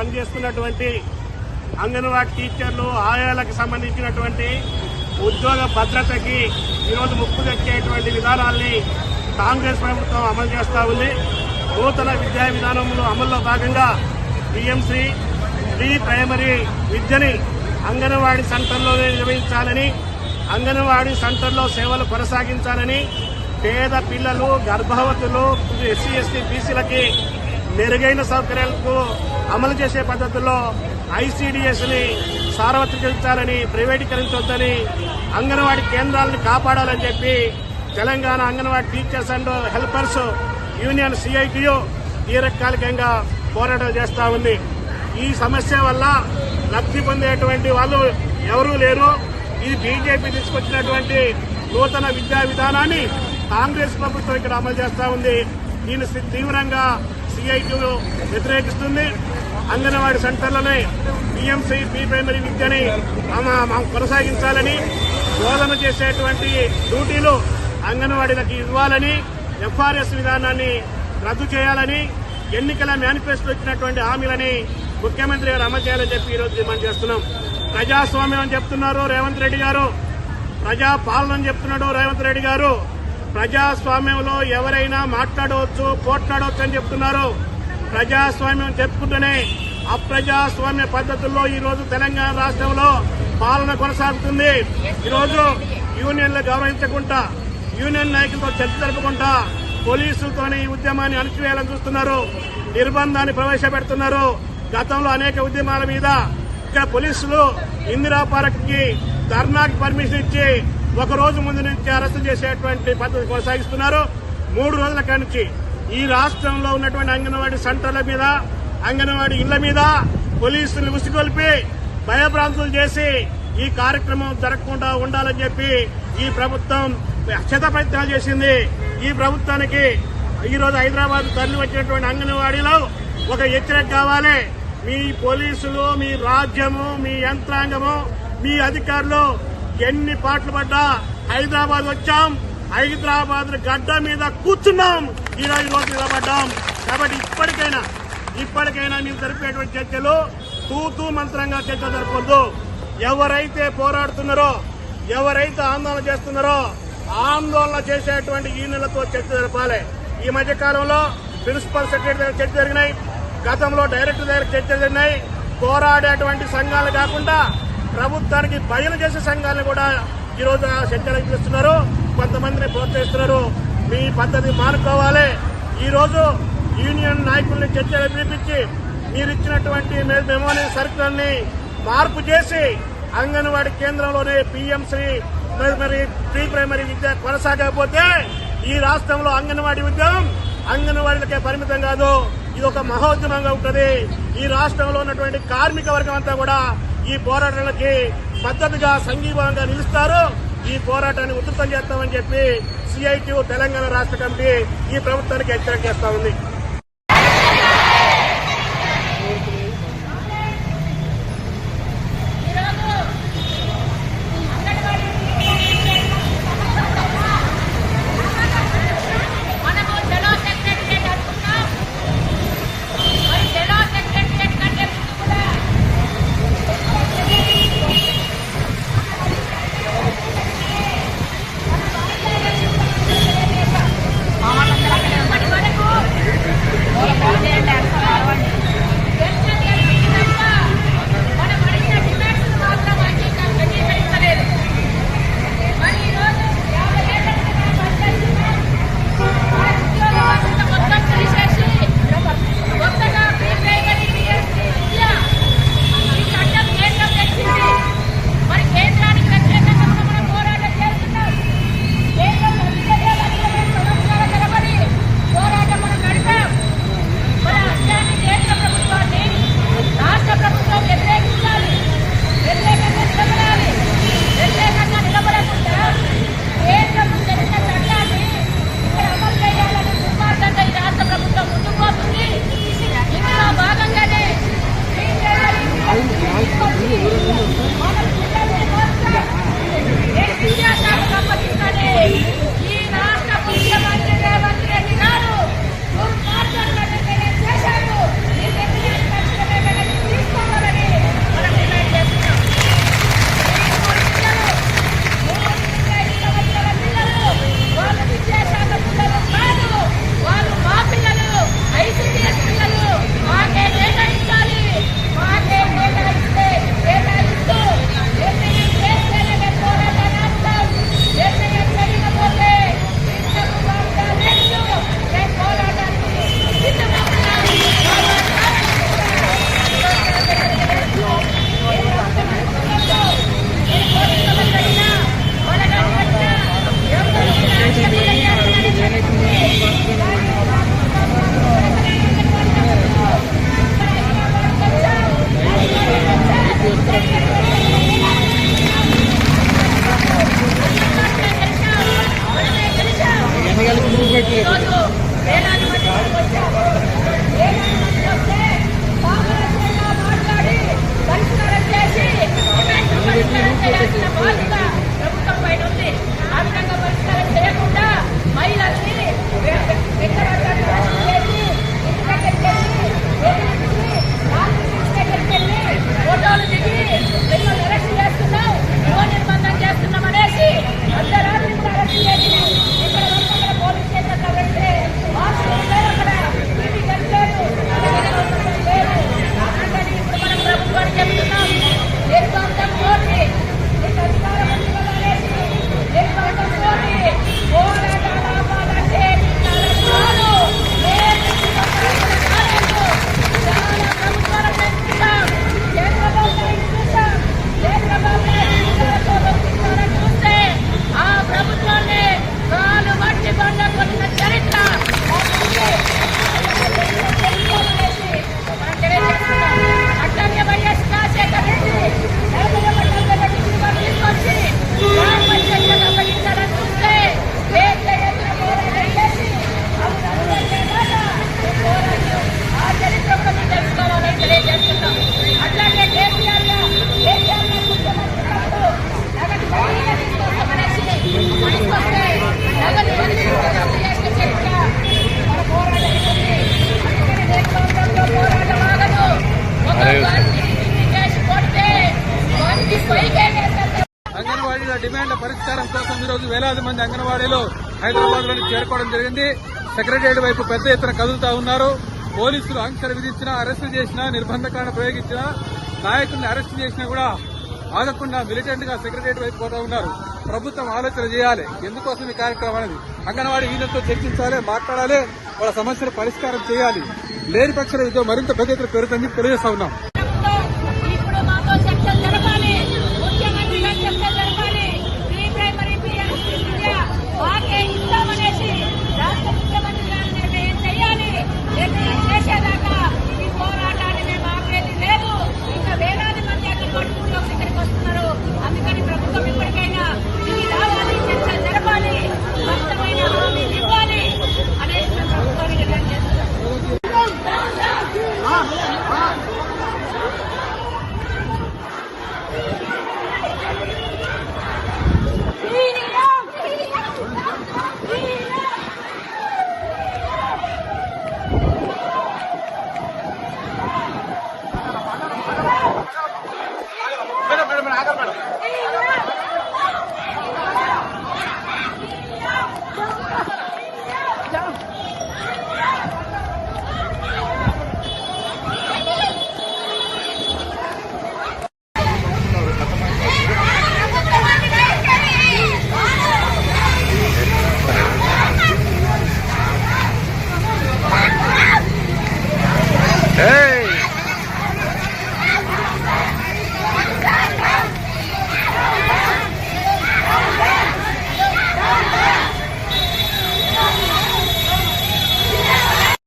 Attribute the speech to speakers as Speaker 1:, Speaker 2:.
Speaker 1: పనిచేస్తున్నటువంటి అంగన్వాడీ టీచర్లు ఆయాలకు సంబంధించినటువంటి ఉద్యోగ భద్రతకి ఈరోజు ముప్పు తెచ్చేటువంటి విధానాల్ని కాంగ్రెస్ ప్రభుత్వం అమలు చేస్తూ ఉంది. నూతన విద్యా విధానంలో అమల్లో భాగంగా బిఎంసీ ప్రీ ప్రైమరీ విద్యని అంగన్వాడీ సెంటర్లోనే నిర్వహించాలని అంగన్వాడీ సెంటర్లో సేవలు కొనసాగించాలని పేద పిల్లలు గర్భవతులు ఎస్సీ ఎస్టీ బీసీలకి మెరుగైన సౌకర్యాలకు అమలు చేసే పద్ధతుల్లో ఐసీడీఎస్ని సార్వత్రికరించాలని ప్రైవేటీకరించొద్దని అంగన్వాడీ కేంద్రాలను కాపాడాలని చెప్పి Telangana anganwadi teachers and helpers union CITU దీర్ఘకాలికంగా పోరాటం చేస్తా ఉంది. ఈ సమస్య వల్ల లబ్ధి పొందేటువంటి వాళ్ళు ఎవరూ లేరు. ఇది బీజేపీ తీసుకొచ్చినటువంటి నూతన విద్యా విధానాన్ని కాంగ్రెస్ ప్రభుత్వం ఇక్కడ అమలు చేస్తా ఉంది. దీన్ని తీవ్రంగా సిఐటి వ్యతిరేకిస్తుంది. అంగన్వాడీ సెంటర్లనే పిఎంసీ ప్రీ ప్రైమరీ విద్యని ఆమ- కొనసాగించాలని బోధన చేసేటువంటి డ్యూటీలు అంగన్వాడీలకు ఇవ్వాలని ఎఫ్ఆర్ఎస్ విధానాన్ని రద్దు చేయాలని ఎన్నికల మేనిఫెస్టో ఇచ్చినటువంటి హామీలని ముఖ్యమంత్రి గారు అమలు చేయాలని చెప్పి ఈరోజు డిమాండ్ చేస్తున్నాం. ప్రజాస్వామ్యం అని చెప్తున్నారు రేవంత్ రెడ్డి గారు. ప్రజా పాలన అని చెప్తున్నాడు రేవంత్ రెడ్డి గారు. ప్రజాస్వామ్యంలో ఎవరైనా మాట్లాడవచ్చు పోట్లాడవచ్చు అని చెప్తున్నారు. ప్రజాస్వామ్యం చెప్పుకుంటూనే అప్రజాస్వామ్య పద్ధతుల్లో ఈ రోజు తెలంగాణ రాష్ట్రంలో పాలన కొనసాగుతుంది. ఈరోజు యూనియన్లు గౌరవించకుండా యూనియన్ నాయకులతో చర్చ జరపకుండా పోలీసులతోనే ఈ ఉద్యమాన్ని అణచివేయాలని చూస్తున్నారు. నిర్బంధాన్ని ప్రవేశపెడుతున్నారు. గతంలో అనేక ఉద్యమాల మీద ఇక్కడ పోలీసులు ఇందిరా పార్క్కి ధర్నాకి పర్మిషన్ ఇచ్చి ఒక రోజు ముందు నుంచి అరెస్టు చేసేటువంటి పద్ధతి కొనసాగిస్తున్నారు. మూడు రోజుల కాడి నుంచి ఈ రాష్ట్రంలో ఉన్నటువంటి అంగన్వాడీ సెంటర్ల మీద అంగన్వాడీ ఇళ్ళ మీద పోలీసులు ఉసిగొల్పి భయభ్రాంతులు చేసి ఈ కార్యక్రమం జరగకుండా ఉండాలని చెప్పి ఈ ప్రభుత్వం శత ప్రయత్నాలు చేసింది. ఈ ప్రభుత్వానికి ఈ రోజు హైదరాబాద్ తరలి వచ్చినటువంటి అంగన్వాడీలో ఒక హెచ్చరిక కావాలి. మీ పోలీసులు మీ రాజ్యము మీ యంత్రాంగము మీ అధికారులు ఎన్ని పాటలు పడ్డా హైదరాబాద్ వచ్చాం. హైదరాబాద్ గడ్డ మీద కూర్చున్నాం. ఈ రోజు నిలబడ్డాం. కాబట్టి ఇప్పటికైనా ఇప్పటికైనా మీరు జరిపేటువంటి చర్చలు తూతూ మంత్రంగా చర్చ జరపద్దు. ఎవరైతే పోరాడుతున్నారో ఎవరైతే ఆందోళన చేస్తున్నారో ఆందోళన చేసేటువంటి యూనియన్లతో చర్చ జరపాలి. ఈ మధ్య కాలంలో ప్రిన్సిపల్ సెక్రటరీ దగ్గర చర్చ జరిగినాయి. గతంలో డైరెక్టర్ దగ్గర చర్చ జరిగినాయి. పోరాడేటువంటి సంఘాలు కాకుండా ప్రభుత్వానికి బయలు చేసే సంఘాలను కూడా ఈరోజు చర్చలు ఆ పిలుస్తున్నారు. కొంతమందిని ప్రోత్సహిస్తున్నారు. మీ పద్ధతి మానుకోవాలి ఈరోజు యూనియన్ నాయకుల్ని చర్చలు పిలిపించి మీరు ఇచ్చినటువంటి మె- మెమోరీ సర్కులర్ని మార్పు చేసి అంగన్వాడీ కేంద్రంలోనే పిఎంశ్రీ మరి ప్రీ ప్రైమరీ విద్య కొనసాగకపోతే ఈ రాష్ట్రంలో అంగన్వాడీ ఉద్యమం అంగన్వాడీలకే పరిమితం కాదు. ఇది ఒక మహోద్యమంగా ఉంటుంది. ఈ రాష్ట్రంలో ఉన్నటువంటి కార్మిక వర్గం అంతా కూడా ఈ పోరాటాలకి పద్ధతిగా సంఘీభావంగా నిలుస్తారు. ఈ పోరాటాన్ని ఉధృతం చేస్తామని చెప్పి సిఐటి తెలంగాణ రాష్ట్ర కమిటీ ఈ ప్రభుత్వానికి హెచ్చరిక చేస్తా ఉంది.
Speaker 2: వేలాది మంది అంగన్వాడీలు హైదరాబాద్లోకి చేరుకోవడం జరిగింది. సెక్రటరియట్ వైపు పెద్ద ఎత్తున కదులుతా ఉన్నారు. పోలీసులు ఆంక్షలు విధించినా అరెస్టు చేసినా నిర్బంధకాలను ప్రయోగించినా నాయకుల్ని అరెస్టు చేసినా కూడా ఆగకుండా మిలిటెంట్గా సెక్రటరియట్ వైపు పోతా ఉన్నారు. ప్రభుత్వం ఆలోచన చేయాలి. ఎందుకోసం ఈ కార్యక్రమం అనేది? అంగన్వాడీ ఈయనతో చర్చించాలి మాట్లాడాలి వాళ్ళ సమస్యల పరిష్కారం చేయాలి. లేని పక్షాలు మరింత పెద్ద ఎత్తున పెరుగుతుందని తెలియజేస్తా ఉన్నాం.